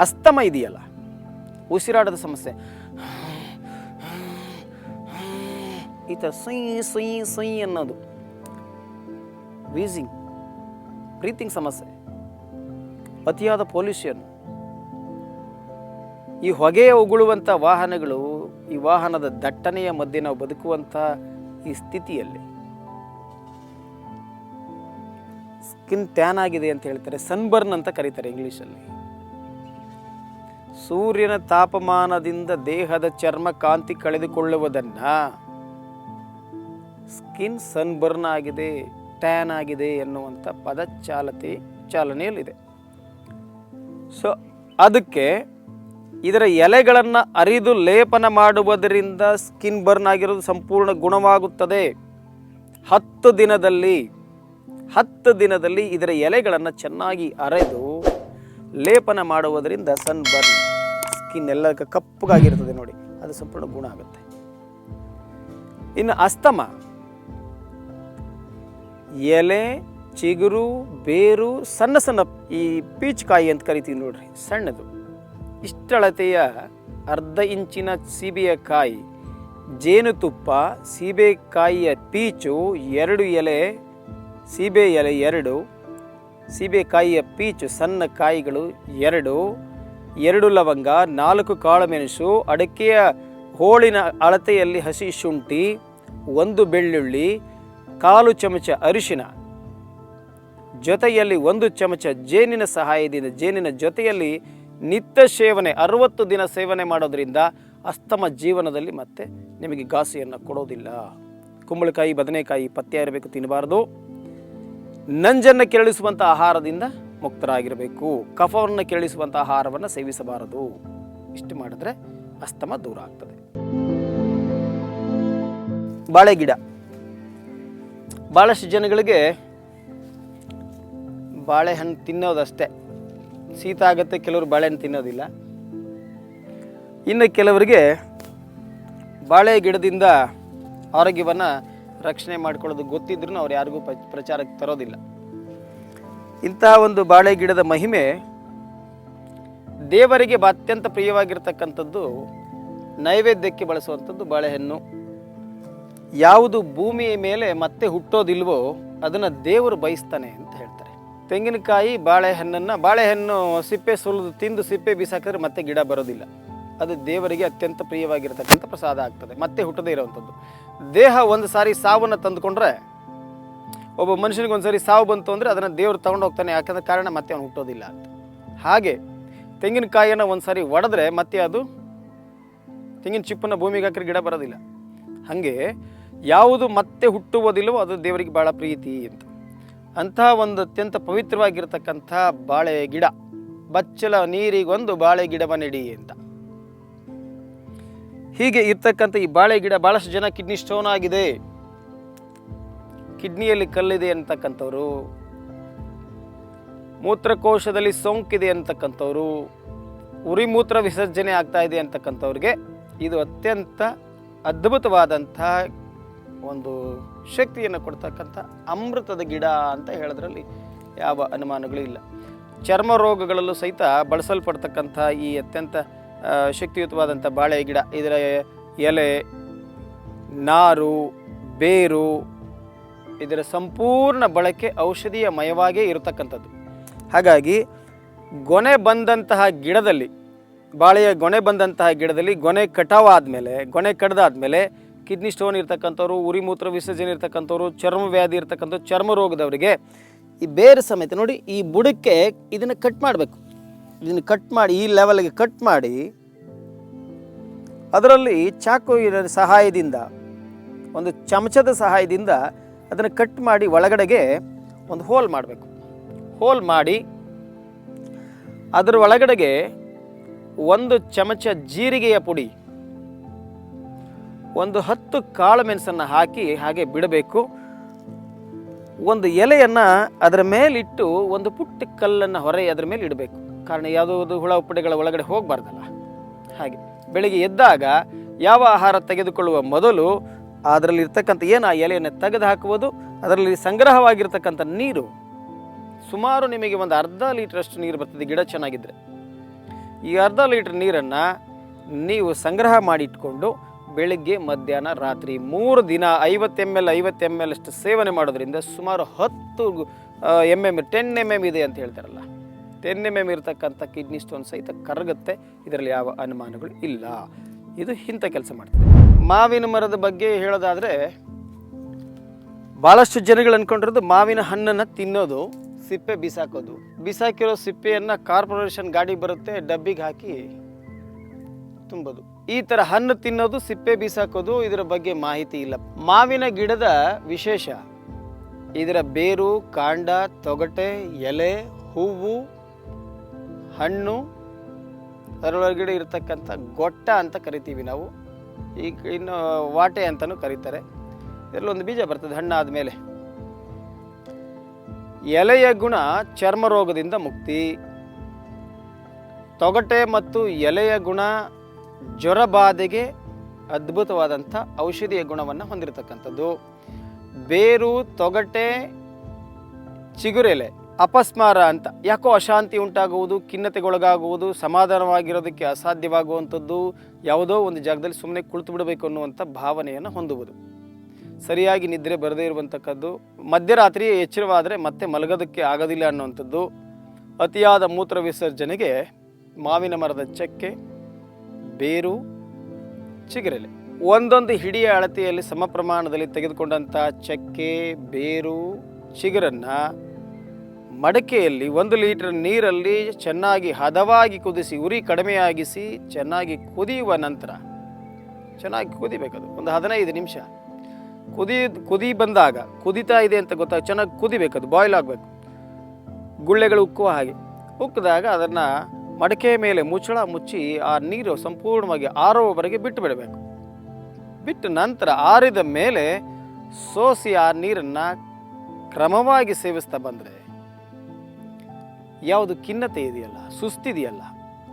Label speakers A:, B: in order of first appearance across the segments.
A: Asthma ಇದೆಯಲ್ಲ, ಉಸಿರಾಟದ ಸಮಸ್ಯೆ. ಈ ಥರ ಸೈ ಸೈ ಅನ್ನೋದು. ವೀಸಿಂಗ್ ಬ್ರೀತಿಂಗ್ ಸಮಸ್ಯೆ. ಅತಿಯಾದ ಪೊಲ್ಯೂಷನ್. ಈ ಹೊಗೆಯ ಉಗುಳುವಂಥ ವಾಹನಗಳು ಈ ವಾಹನದ ದಟ್ಟಣೆಯ ಮಧ್ಯೆ ನಾವು ಬದುಕುವಂಥ ಈ ಸ್ಥಿತಿಯಲ್ಲಿ. ಸ್ಕಿನ್ ಟ್ಯಾನ್ ಆಗಿದೆ ಅಂತ ಹೇಳ್ತಾರೆ ಸನ್ಬರ್ನ್ ಅಂತ ಕರೀತಾರೆ ಇಂಗ್ಲೀಷಲ್ಲಿ ಸೂರ್ಯನ ತಾಪಮಾನದಿಂದ ದೇಹದ ಚರ್ಮ ಕಾಂತಿ ಕಳೆದುಕೊಳ್ಳುವುದನ್ನ ಸ್ಕಿನ್ ಸನ್ಬರ್ನ್ ಆಗಿದೆ, ಟ್ಯಾನ್ ಆಗಿದೆ ಎನ್ನುವಂಥ ಪದ ಚಾಲತೆ ಚಾಲನೆಯಲ್ಲಿದೆ. ಸೊ, ಅದಕ್ಕೆ ಇದರ ಎಲೆಗಳನ್ನು ಅರಿದು ಲೇಪನ ಮಾಡುವುದರಿಂದ ಸ್ಕಿನ್ ಬರ್ನ್ ಆಗಿರೋದು ಸಂಪೂರ್ಣ ಗುಣವಾಗುತ್ತದೆ. ಹತ್ತು ದಿನದಲ್ಲಿ ಹತ್ತು ದಿನದಲ್ಲಿ ಇದರ ಎಲೆಗಳನ್ನು ಚೆನ್ನಾಗಿ ಅರೆದು ಲೇಪನ ಮಾಡುವುದರಿಂದ ಸನ್ ಬರ್ನ್ ಸ್ಕಿನ್ ಎಲ್ಲ ಕಪ್ಪಗಾಗಿರ್ತದೆ ನೋಡಿ. ಅದು ಸಂಪೂರ್ಣ ಗುಣ ಆಗುತ್ತೆ. ಇನ್ನು ಅಸ್ತಮ. ಎಲೆ, ಚಿಗುರು, ಬೇರು, ಸಣ್ಣ ಸಣ್ಣ ಈ ಪೀಚ್ಕಾಯಿ ಅಂತ ಕರಿತೀವಿ ನೋಡ್ರಿ, ಸಣ್ಣದು. ಇಷ್ಟಳತೆಯ ಅರ್ಧ ಇಂಚಿನ ಸೀಬೆಯ ಕಾಯಿ, ಜೇನುತುಪ್ಪ, ಸೀಬೆಕಾಯಿಯ ಪೀಚು ಎರಡು ಎಲೆ, ಸೀಬೆ ಎಲೆ ಎರಡು ಸೀಬೆಕಾಯಿಯ ಪೀಚು ಸಣ್ಣ ಕಾಯಿಗಳು ಎರಡು ಎರಡು ಲವಂಗ, ನಾಲ್ಕು ಕಾಳುಮೆಣಸು, ಅಡಕೆಯ ಹೋಳಿನ ಅಳತೆಯಲ್ಲಿ ಹಸಿ ಶುಂಠಿ, ಒಂದು ಬೆಳ್ಳುಳ್ಳಿ, ಕಾಲು ಚಮಚ ಅರಿಶಿನ. ಜೊತೆಯಲ್ಲಿ ಒಂದು ಚಮಚ ಜೇನಿನ ಸಹಾಯದಿಂದ, ಜೇನಿನ ಜೊತೆಯಲ್ಲಿ ನಿತ್ಯ ಸೇವನೆ, ಅರವತ್ತು ದಿನ ಸೇವನೆ ಮಾಡೋದರಿಂದ ಅಸ್ತಮ ಜೀವನದಲ್ಲಿ ಮತ್ತೆ ನಿಮಗೆ ಘಾಸಿಯನ್ನು ಕೊಡೋದಿಲ್ಲ. ಕುಂಬಳಕಾಯಿ, ಬದನೆಕಾಯಿ ಪತ್ತೆ ಇರಬೇಕು ತಿನ್ನಬಾರ್ದು. ನಂಜನ್ನು ಕೆರಳಿಸುವಂಥ ಆಹಾರದಿಂದ ಮುಕ್ತರಾಗಿರಬೇಕು. ಕಫವನ್ನು ಕೆರಳಿಸುವಂಥ ಆಹಾರವನ್ನು ಸೇವಿಸಬಾರದು. ಇಷ್ಟು ಮಾಡಿದ್ರೆ ಅಸ್ತಮ ದೂರ ಆಗ್ತದೆ. ಬಾಳೆ ಗಿಡ. ಭಾಳಷ್ಟು ಜನಗಳಿಗೆ ಬಾಳೆಹಣ್ಣು ತಿನ್ನೋದಷ್ಟೇ. ಶೀತ ಆಗುತ್ತೆ, ಕೆಲವರು ಬಾಳೆಹಣ್ಣು ತಿನ್ನೋದಿಲ್ಲ. ಇನ್ನು ಕೆಲವರಿಗೆ ಬಾಳೆ ಗಿಡದಿಂದ ಆರೋಗ್ಯವನ್ನು ರಕ್ಷಣೆ ಮಾಡ್ಕೊಳ್ಳೋದು ಗೊತ್ತಿದ್ರೂ ಅವ್ರು ಯಾರಿಗೂ ಪ್ರಚಾರಕ್ಕೆ ತರೋದಿಲ್ಲ. ಇಂತಹ ಒಂದು ಬಾಳೆ ಗಿಡದ ಮಹಿಮೆ ದೇವರಿಗೆ ಅತ್ಯಂತ ಪ್ರಿಯವಾಗಿರ್ತಕ್ಕಂಥದ್ದು ನೈವೇದ್ಯಕ್ಕೆ ಬಳಸುವಂಥದ್ದು ಬಾಳೆಹಣ್ಣು. ಯಾವುದು ಭೂಮಿಯ ಮೇಲೆ ಮತ್ತೆ ಹುಟ್ಟೋದಿಲ್ವೋ ಅದನ್ನು ದೇವರು ಬಯಸ್ತಾನೆ ಅಂತ ಹೇಳ್ತಾರೆ. ತೆಂಗಿನಕಾಯಿ, ಬಾಳೆಹಣ್ಣನ್ನು, ಬಾಳೆಹಣ್ಣು ಸಿಪ್ಪೆ ಸುಲಿದು ತಿಂದು ಸಿಪ್ಪೆ ಬೀಸಾಕಿದ್ರೆ ಮತ್ತೆ ಗಿಡ ಬರೋದಿಲ್ಲ. ಅದು ದೇವರಿಗೆ ಅತ್ಯಂತ ಪ್ರಿಯವಾಗಿರತಕ್ಕಂಥ ಪ್ರಸಾದ ಆಗ್ತದೆ. ಮತ್ತೆ ಹುಟ್ಟದೇ ಇರುವಂಥದ್ದು. ದೇಹ ಒಂದು ಸಾರಿ ಸಾವನ್ನು ತಂದುಕೊಂಡ್ರೆ ಒಬ್ಬ ಮನುಷ್ಯನಿಗೆ ಒಂದು ಸಾರಿ ಸಾವು ಬಂತು ಅಂದರೆ ಅದನ್ನು ದೇವರು ತಗೊಂಡು ಹೋಗ್ತಾನೆ, ಯಾಕಂದ್ರೆ ಕಾರಣ ಮತ್ತೆ ಅವನು ಹುಟ್ಟೋದಿಲ್ಲ ಅಂತ. ಹಾಗೆ ತೆಂಗಿನಕಾಯಿಯನ್ನು ಒಂದು ಸಾರಿ ಒಡೆದ್ರೆ ಮತ್ತೆ ಅದು ತೆಂಗಿನ ಚಿಪ್ಪನ್ನು ಭೂಮಿಗೆ ಹಾಕಿದ್ರೆ ಗಿಡ ಬರೋದಿಲ್ಲ. ಹಾಗೆ ಯಾವುದು ಮತ್ತೆ ಹುಟ್ಟುವುದಿಲ್ಲವೋ ಅದು ದೇವರಿಗೆ ಭಾಳ ಪ್ರೀತಿ ಅಂತ. ಅಂತಹ ಒಂದು ಅತ್ಯಂತ ಪವಿತ್ರವಾಗಿರ್ತಕ್ಕಂಥ ಬಾಳೆ ಗಿಡ, ಬಚ್ಚಲ ನೀರಿಗೊಂದು ಬಾಳೆ ಗಿಡವ ನೆಡಿ ಅಂತ. ಹೀಗೆ ಇರ್ತಕ್ಕಂಥ ಈ ಬಾಳೆ ಗಿಡ ಭಾಳಷ್ಟು ಜನ ಕಿಡ್ನಿ ಸ್ಟೋನ್ ಆಗಿದೆ. ಕಿಡ್ನಿಯಲ್ಲಿ ಕಲ್ಲಿದೆ ಅಂತಕ್ಕಂಥವ್ರು, ಮೂತ್ರಕೋಶದಲ್ಲಿ ಸೋಂಕಿದೆ ಅಂತಕ್ಕಂಥವ್ರು, ಉರಿ ಮೂತ್ರ ವಿಸರ್ಜನೆ ಆಗ್ತಾ ಇದೆ ಅಂತಕ್ಕಂಥವ್ರಿಗೆ ಇದು ಅತ್ಯಂತ ಅದ್ಭುತವಾದಂಥ ಒಂದು ಶಕ್ತಿಯನ್ನು ಕೊಡ್ತಕ್ಕಂಥ ಅಮೃತದ ಗಿಡ ಅಂತ ಹೇಳೋದ್ರಲ್ಲಿ ಯಾವ ಅನುಮಾನಗಳು ಇಲ್ಲ. ಚರ್ಮ ರೋಗಗಳಲ್ಲೂ ಸಹಿತ ಬಳಸಲ್ಪಡ್ತಕ್ಕಂಥ ಈ ಅತ್ಯಂತ ಶಕ್ತಿಯುತವಾದಂಥ ಬಾಳೆ ಗಿಡ. ಇದರ ಎಲೆ, ನಾರು, ಬೇರು ಇದರ ಸಂಪೂರ್ಣ ಬಳಕೆ ಔಷಧೀಯ ಮಯವಾಗೇ ಇರತಕ್ಕಂಥದ್ದು. ಹಾಗಾಗಿ ಗೊನೆ ಬಂದಂತಹ ಗಿಡದಲ್ಲಿ, ಬಾಳೆಯ ಗೊನೆ ಬಂದಂತಹ ಗಿಡದಲ್ಲಿ ಗೊನೆ ಕಟಾವ್ ಆದಮೇಲೆ ಗೊನೆ ಕಡ್ದಾದ್ಮೇಲೆ ಕಿಡ್ನಿ ಸ್ಟೋನ್ ಇರ್ತಕ್ಕಂಥವ್ರು, ಉರಿ ಮೂತ್ರ ವಿಸರ್ಜನೆ ಇರ್ತಕ್ಕಂಥವ್ರು, ಚರ್ಮ ವ್ಯಾಧಿ ಇರ್ತಕ್ಕಂಥವ್ರು, ಚರ್ಮ ರೋಗದವರಿಗೆ ಈ ಬೇರು ಸಮೇತ ನೋಡಿ ಈ ಬುಡಕ್ಕೆ ಇದನ್ನು ಕಟ್ ಮಾಡಬೇಕು. ಇದನ್ನು ಕಟ್ ಮಾಡಿ ಈ ಲೆವೆಲ್ಗೆ ಕಟ್ ಮಾಡಿ ಅದರಲ್ಲಿ ಚಾಕು ಸಹಾಯದಿಂದ, ಒಂದು ಚಮಚದ ಸಹಾಯದಿಂದ ಅದನ್ನು ಕಟ್ ಮಾಡಿ ಒಳಗಡೆಗೆ ಒಂದು ಹೋಲ್ ಮಾಡಬೇಕು. ಹೋಲ್ ಮಾಡಿ ಅದರ ಒಳಗಡೆಗೆ ಒಂದು ಚಮಚ ಜೀರಿಗೆಯ ಪುಡಿ, ಒಂದು ಹತ್ತು ಕಾಳು ಮೆಣಸನ್ನು ಹಾಕಿ ಹಾಗೆ ಬಿಡಬೇಕು. ಒಂದು ಎಲೆಯನ್ನು ಅದರ ಮೇಲಿಟ್ಟು ಒಂದು ಪುಟ್ಟ ಕಲ್ಲನ್ನು ಹೊರೆ ಅದರ ಮೇಲೆ ಇಡಬೇಕು. ಕಾರಣ ಯಾವುದೋ ಹುಳ ಉಪ್ಪಡೆಗಳ ಒಳಗಡೆ ಹೋಗಬಾರ್ದಲ್ಲ. ಹಾಗೆ ಬೆಳಿಗ್ಗೆ ಎದ್ದಾಗ ಯಾವ ಆಹಾರ ತೆಗೆದುಕೊಳ್ಳುವ ಮೊದಲು ಅದರಲ್ಲಿ ಇರ್ತಕ್ಕಂಥ ಏನು ಆ ಎಲೆಯನ್ನು ತೆಗೆದು ಹಾಕುವುದು ಅದರಲ್ಲಿ ಸಂಗ್ರಹವಾಗಿರ್ತಕ್ಕಂಥ ನೀರು, ಸುಮಾರು ನಿಮಗೆ ಒಂದು ಅರ್ಧ ಲೀಟ್ರಷ್ಟು ನೀರು ಬರ್ತದೆ, ಗಿಡ ಚೆನ್ನಾಗಿದ್ದರೆ ಈ ಅರ್ಧ ಲೀಟ್ರ್ ನೀರನ್ನು ನೀವು ಸಂಗ್ರಹ ಮಾಡಿ ಇಟ್ಕೊಂಡು ಬೆಳಿಗ್ಗೆ, ಮಧ್ಯಾಹ್ನ, ರಾತ್ರಿ ಮೂರು ದಿನ ಐವತ್ತು ಎಂ ಎಲ್ ಐವತ್ತು ಎಂ ಎಲ್ ಅಷ್ಟು ಸೇವನೆ ಮಾಡೋದ್ರಿಂದ ಸುಮಾರು ಹತ್ತು M M ten M M ಇದೆ ಅಂತ ಹೇಳ್ತಾರಲ್ಲ. ಟೆನ್ ಎಂ ಎಂ ಇರತಕ್ಕಂಥ ಕಿಡ್ನಿ ಸ್ಟೋನ್ ಸಹಿತ ಕರಗುತ್ತೆ. ಇದರಲ್ಲಿ ಯಾವ ಅನುಮಾನಗಳು ಇಲ್ಲ. ಇದು ಇಂಥ ಕೆಲಸ ಮಾಡ್ತದೆ. ಮಾವಿನ ಮರದ ಬಗ್ಗೆ ಹೇಳೋದಾದರೆ ಭಾಳಷ್ಟು ಜನಗಳು ಅಂದ್ಕೊಂಡಿರೋದು ಮಾವಿನ ಹಣ್ಣನ್ನು ತಿನ್ನೋದು, ಸಿಪ್ಪೆ ಬಿಸಾಕೋದು. ಬಿಸಾಕಿರೋ ಸಿಪ್ಪೆಯನ್ನು ಕಾರ್ಪೊರೇಷನ್ ಗಾಡಿ ಬರುತ್ತೆ, ಡಬ್ಬಿಗೆ ಹಾಕಿ ತುಂಬೋದು. ಈ ಥರ ಹಣ್ಣು ತಿನ್ನೋದು, ಸಿಪ್ಪೆ ಬಿಸಾಕೋದು, ಇದರ ಬಗ್ಗೆ ಮಾಹಿತಿ ಇಲ್ಲ. ಮಾವಿನ ಗಿಡದ ವಿಶೇಷ, ಇದರ ಬೇರು, ಕಾಂಡ, ತೊಗಟೆ, ಎಲೆ, ಹೂವು, ಹಣ್ಣು, ಅದರೊಳಗಡೆ ಇರತಕ್ಕಂಥ ಗೊಟ್ಟ ಅಂತ ಕರಿತೀವಿ ನಾವು. ಈಗ ಇನ್ನು ವಾಟೆ ಅಂತಲೂ ಕರೀತಾರೆ. ಇದರಲ್ಲೊಂದು ಬೀಜ ಬರ್ತದೆ ಹಣ್ಣಾದ ಮೇಲೆ ಎಲೆಯ ಗುಣ ಚರ್ಮ ರೋಗದಿಂದ ಮುಕ್ತಿ. ತೊಗಟೆ ಮತ್ತು ಎಲೆಯ ಗುಣ ಜ್ವರ ಬಾಧೆಗೆ ಅದ್ಭುತವಾದಂಥ ಔಷಧಿಯ ಗುಣವನ್ನು ಹೊಂದಿರತಕ್ಕಂಥದ್ದು. ಬೇರು, ತೊಗಟೆ, ಚಿಗುರೆಲೆ. ಅಪಸ್ಮಾರ ಅಂತ. ಯಾಕೋ ಅಶಾಂತಿ ಉಂಟಾಗುವುದು, ಖಿನ್ನತೆಗೊಳಗಾಗುವುದು, ಸಮಾಧಾನವಾಗಿರೋದಕ್ಕೆ ಅಸಾಧ್ಯವಾಗುವಂಥದ್ದು ಯಾವುದೋ ಒಂದು ಜಾಗದಲ್ಲಿ ಸುಮ್ಮನೆ ಕುಳಿತು ಬಿಡಬೇಕು ಅನ್ನುವಂಥ ಭಾವನೆಯನ್ನು ಹೊಂದುವುದು. ಸರಿಯಾಗಿ ನಿದ್ರೆ ಬರದೇ ಇರುವಂತಕ್ಕದ್ದು, ಮಧ್ಯರಾತ್ರಿ ಎಚ್ಚರವಾದರೆ ಮತ್ತೆ ಮಲಗೋದಕ್ಕೆ ಆಗೋದಿಲ್ಲ ಅನ್ನುವಂಥದ್ದು, ಅತಿಯಾದ ಮೂತ್ರ ವಿಸರ್ಜನೆಗೆ ಮಾವಿನ ಮರದ ಚಕ್ಕೆ, ಬೇರು, ಚಿಗುರೆಲೆ. ಒಂದೊಂದು ಹಿಡಿಯ ಅಳತೆಯಲ್ಲಿ ಸಮ ಪ್ರಮಾಣದಲ್ಲಿ ತೆಗೆದುಕೊಂಡಂಥ ಚಕ್ಕೆ, ಬೇರು, ಚಿಗುರನ್ನು ಮಡಕೆಯಲ್ಲಿ ಒಂದು ಲೀಟರ್ ನೀರಲ್ಲಿ ಚೆನ್ನಾಗಿ ಹದವಾಗಿ ಕುದಿಸಿ, ಉರಿ ಕಡಿಮೆಯಾಗಿಸಿ, ಚೆನ್ನಾಗಿ ಕುದಿಯುವ ನಂತರ, ಚೆನ್ನಾಗಿ ಕುದಿಬೇಕದು, ಒಂದು ಹದಿನೈದು ನಿಮಿಷ. ಕುದಿ ಕುದಿ ಬಂದಾಗ, ಕುದಿತಾ ಇದೆ ಅಂತ ಗೊತ್ತಾಗ ಚೆನ್ನಾಗಿ ಕುದಿಬೇಕದು ಬಾಯ್ಲ್ ಆಗಬೇಕು. ಗುಳ್ಳೆಗಳು ಉಕ್ಕುವ ಹಾಗೆ. ಉಕ್ಕಿದಾಗ ಅದನ್ನು ಮಡಕೆ ಮೇಲೆ ಮುಚ್ಚಳ ಮುಚ್ಚಿ ಆ ನೀರು ಸಂಪೂರ್ಣವಾಗಿ ಆರೋವರೆಗೆ ಬಿಟ್ಟು ಬಿಡಬೇಕು. ಬಿಟ್ಟು ನಂತರ ಆರಿದ ಮೇಲೆ ಸೋಸಿ ಆ ನೀರನ್ನು ಕ್ರಮವಾಗಿ ಸೇವಿಸ್ತಾ ಬಂದರೆ ಯಾವುದು ಖಿನ್ನತೆ ಇದೆಯಲ್ಲ ಸುಸ್ತಿದೆಯಲ್ಲ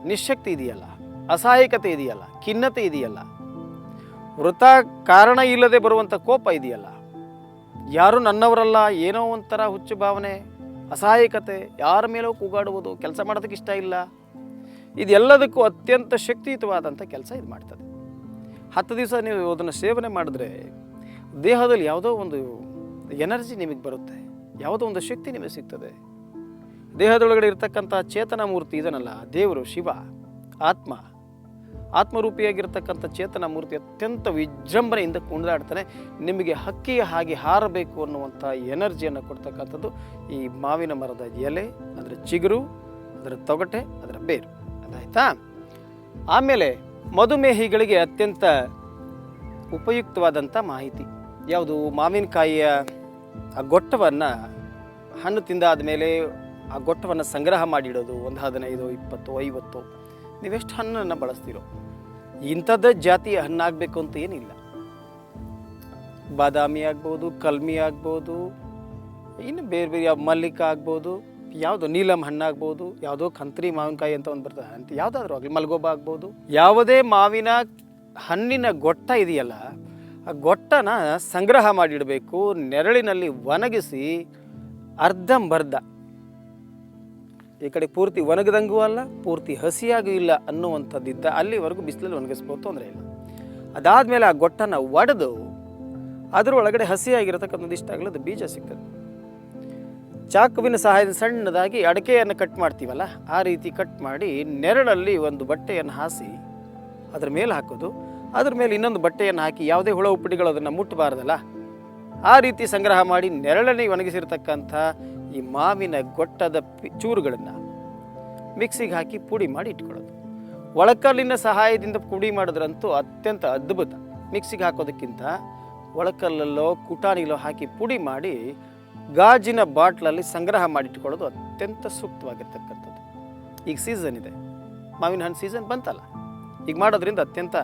A: ನಿಶಕ್ತಿ ಇದೆಯಲ್ಲ, ಅಸಹಾಯಕತೆ ಇದೆಯಲ್ಲ, ಖಿನ್ನತೆ ಇದೆಯಲ್ಲ ವೃತ ಕಾರಣ ಇಲ್ಲದೆ ಬರುವಂಥ ಕೋಪ ಇದೆಯಲ್ಲ, ಯಾರು ನನ್ನವರಲ್ಲ, ಏನೋ ಒಂಥರ ಹುಚ್ಚು ಭಾವನೆ, ಅಸಹಾಯಕತೆ, ಯಾರ ಮೇಲೂ ಕೂಗಾಡುವುದು, ಕೆಲಸ ಮಾಡೋದಕ್ಕೆ ಇಷ್ಟ ಇಲ್ಲ, ಇದೆಲ್ಲದಕ್ಕೂ ಅತ್ಯಂತ ಶಕ್ತಿಯುತವಾದಂಥ ಕೆಲಸ ಇದು ಮಾಡ್ತದೆ. ಹತ್ತು ದಿವಸ ನೀವು ಅದನ್ನು ಸೇವನೆ ಮಾಡಿದ್ರೆ ದೇಹದಲ್ಲಿ ಯಾವುದೋ ಒಂದು ಎನರ್ಜಿ ನಿಮಗೆ ಬರುತ್ತೆ, ಯಾವುದೋ ಒಂದು ಶಕ್ತಿ ನಿಮಗೆ ಸಿಗ್ತದೆ. ದೇಹದೊಳಗಡೆ ಇರ್ತಕ್ಕಂಥ ಚೇತನ ಮೂರ್ತಿ ಇದನ್ನಲ್ಲ, ದೇವರು ಶಿವ, ಆತ್ಮ. ಆತ್ಮರೂಪಿಯಾಗಿರ್ತಕ್ಕಂಥ ಚೇತನ ಮೂರ್ತಿ ಅತ್ಯಂತ ವಿಜೃಂಭಣೆಯಿಂದ ಕುಣಿದಾಡ್ತಾನೆ. ನಿಮಗೆ ಹಕ್ಕಿಯ ಹಾಗೆ ಹಾರಬೇಕು ಅನ್ನುವಂಥ ಎನರ್ಜಿಯನ್ನು ಕೊಡ್ತಕ್ಕಂಥದ್ದು ಈ ಮಾವಿನ ಮರದ ಎಲೆ, ಅದರ ಚಿಗುರು, ಅದರ ತೊಗಟೆ, ಅದರ ಬೇರು. ಅದಾಯ್ತಾ? ಆಮೇಲೆ ಮಧುಮೇಹಿಗಳಿಗೆ ಅತ್ಯಂತ ಉಪಯುಕ್ತವಾದಂಥ ಮಾಹಿತಿ. ಯಾವುದು? ಮಾವಿನಕಾಯಿಯ ಆ ಗೊಟ್ಟವನ್ನು ಹಣ್ಣು ತಿಂದಾದ ಮೇಲೆ ಆ ಗೊಟ್ಟವನ್ನು ಸಂಗ್ರಹ ಮಾಡಿಡೋದು ಒಂದು ಹದಿನೈದು, ಇಪ್ಪತ್ತು, ಐವತ್ತು. ನೀವೆಷ್ಟು ಹಣ್ಣನ್ನು ಬಳಸ್ತೀರೋ. ಇಂಥದ್ದೇ ಜಾತಿಯ ಹಣ್ಣಾಗಬೇಕು ಅಂತ ಏನಿಲ್ಲ. ಬಾದಾಮಿ ಆಗ್ಬೋದು, ಕಲ್ಮಿ ಆಗ್ಬೋದು, ಇನ್ನು ಬೇರೆ ಬೇರೆ ಯಾವ ಮಲ್ಲಿಕ ಆಗ್ಬೋದು, ಯಾವುದು ನೀಲಂ ಹಣ್ಣಾಗ್ಬೋದು, ಯಾವುದೋ ಕಂತ್ರಿ ಮಾವಿನಕಾಯಿ ಅಂತ ಒಂದು ಬರ್ತದೆ. ಅಂತ ಯಾವುದಾದ್ರೂ ಆಗಲಿ, ಮಲ್ಗೋಬ ಆಗ್ಬೋದು. ಯಾವುದೇ ಮಾವಿನ ಹಣ್ಣಿನ ಗೊಟ್ಟ ಇದೆಯಲ್ಲ, ಆ ಗೊಟ್ಟನ ಸಂಗ್ರಹ ಮಾಡಿಡಬೇಕು, ನೆರಳಿನಲ್ಲಿ ಒಣಗಿಸಿ ಅರ್ಧಂಬರ್ಧ. ಈ ಕಡೆ ಪೂರ್ತಿ ಒಣಗದಂಗೂ ಅಲ್ಲ, ಪೂರ್ತಿ ಹಸಿಯಾಗೂ ಇಲ್ಲ ಅನ್ನುವಂಥದ್ದಿದ್ದ ಅಲ್ಲಿವರೆಗೂ ಬಿಸಿಲಲ್ಲಿ ಒಣಗಿಸ್ಬೋದು ತೊಂದರೆ ಇಲ್ಲ. ಅದಾದಮೇಲೆ ಆ ಗೊಟ್ಟನ ಒಡೆದು ಅದರ ಒಳಗಡೆ ಹಸಿಯಾಗಿರತಕ್ಕಂಥದ್ದು ಇಷ್ಟ ಆಗಲದು ಬೀಜ ಸಿಗ್ತದೆ. ಚಾಕುವಿನ ಸಹಾಯದ ಸಣ್ಣದಾಗಿ ಅಡಕೆಯನ್ನು ಕಟ್ ಮಾಡ್ತೀವಲ್ಲ, ಆ ರೀತಿ ಕಟ್ ಮಾಡಿ ನೆರಳಲ್ಲಿ ಒಂದು ಬಟ್ಟೆಯನ್ನು ಹಾಸಿ ಅದರ ಮೇಲೆ ಹಾಕೋದು. ಅದ್ರ ಮೇಲೆ ಇನ್ನೊಂದು ಬಟ್ಟೆಯನ್ನು ಹಾಕಿ ಯಾವುದೇ ಹುಳ ಉಪ್ಪಿಡಿಗಳು ಅದನ್ನು ಮುಟ್ಟಬಾರ್ದಲ್ಲ, ಆ ರೀತಿ ಸಂಗ್ರಹ ಮಾಡಿ ನೆರಳಲ್ಲಿ ಒಣಗಿಸಿರ್ತಕ್ಕಂಥ ಈ ಮಾವಿನ ಗೊಟ್ಟದ ಪಿ, ಚೂರುಗಳನ್ನು ಮಿಕ್ಸಿಗೆ ಹಾಕಿ ಪುಡಿ ಮಾಡಿ ಇಟ್ಕೊಳ್ಳೋದು. ಒಳಕಲ್ಲಿನ ಸಹಾಯದಿಂದ ಪುಡಿ ಮಾಡಿದ್ರಂತೂ ಅತ್ಯಂತ ಅದ್ಭುತ. ಮಿಕ್ಸಿಗೆ ಹಾಕೋದಕ್ಕಿಂತ ಒಳಕಲ್ಲಲ್ಲೋ, ಕುಟಾಣಿಲೋ ಹಾಕಿ ಪುಡಿ ಮಾಡಿ ಗಾಜಿನ ಬಾಟ್ಲಲ್ಲಿ ಸಂಗ್ರಹ ಮಾಡಿಟ್ಕೊಳ್ಳೋದು ಅತ್ಯಂತ ಸೂಕ್ತವಾಗಿರ್ತಕ್ಕಂಥದ್ದು. ಈಗ ಸೀಸನ್ ಇದೆ. ಮಾವಿನ ಹಣ್ಣು ಸೀಸನ್ ಬಂತಲ್ಲ? ಈಗ ಮಾಡೋದ್ರಿಂದ ಅತ್ಯಂತ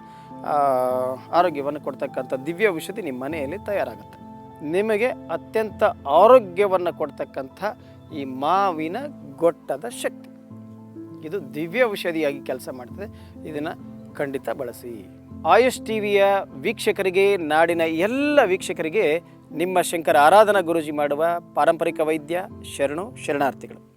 A: ಆರೋಗ್ಯವನ್ನು ಕೊಡ್ತಕ್ಕಂಥ ದಿವ್ಯ ಔಷಧಿ ನಿಮ್ಮ ಮನೆಯಲ್ಲಿ ತಯಾರಾಗುತ್ತೆ. ನಿಮಗೆ ಅತ್ಯಂತ ಆರೋಗ್ಯವನ್ನು ಕೊಡ್ತಕ್ಕಂಥ ಈ ಮಾವಿನ ಗೊಟ್ಟದ ಶಕ್ತಿ. ಇದು ದಿವ್ಯ ಔಷಧಿಯಾಗಿ ಕೆಲಸ ಮಾಡ್ತದೆ. ಇದನ್ನು ಖಂಡಿತ ಬಳಸಿ. ಆಯುಷ್ ಟಿವಿಯ ವೀಕ್ಷಕರಿಗೆ, ನಾಡಿನ ಎಲ್ಲ ವೀಕ್ಷಕರಿಗೆ ನಿಮ್ಮ ಶಂಕರ ಆರಾಧನಾ ಗುರೂಜಿ ಮಾಡುವ ಪಾರಂಪರಿಕ ವೈದ್ಯ ಶರಣು, ಶರಣಾರ್ಥಿಗಳು.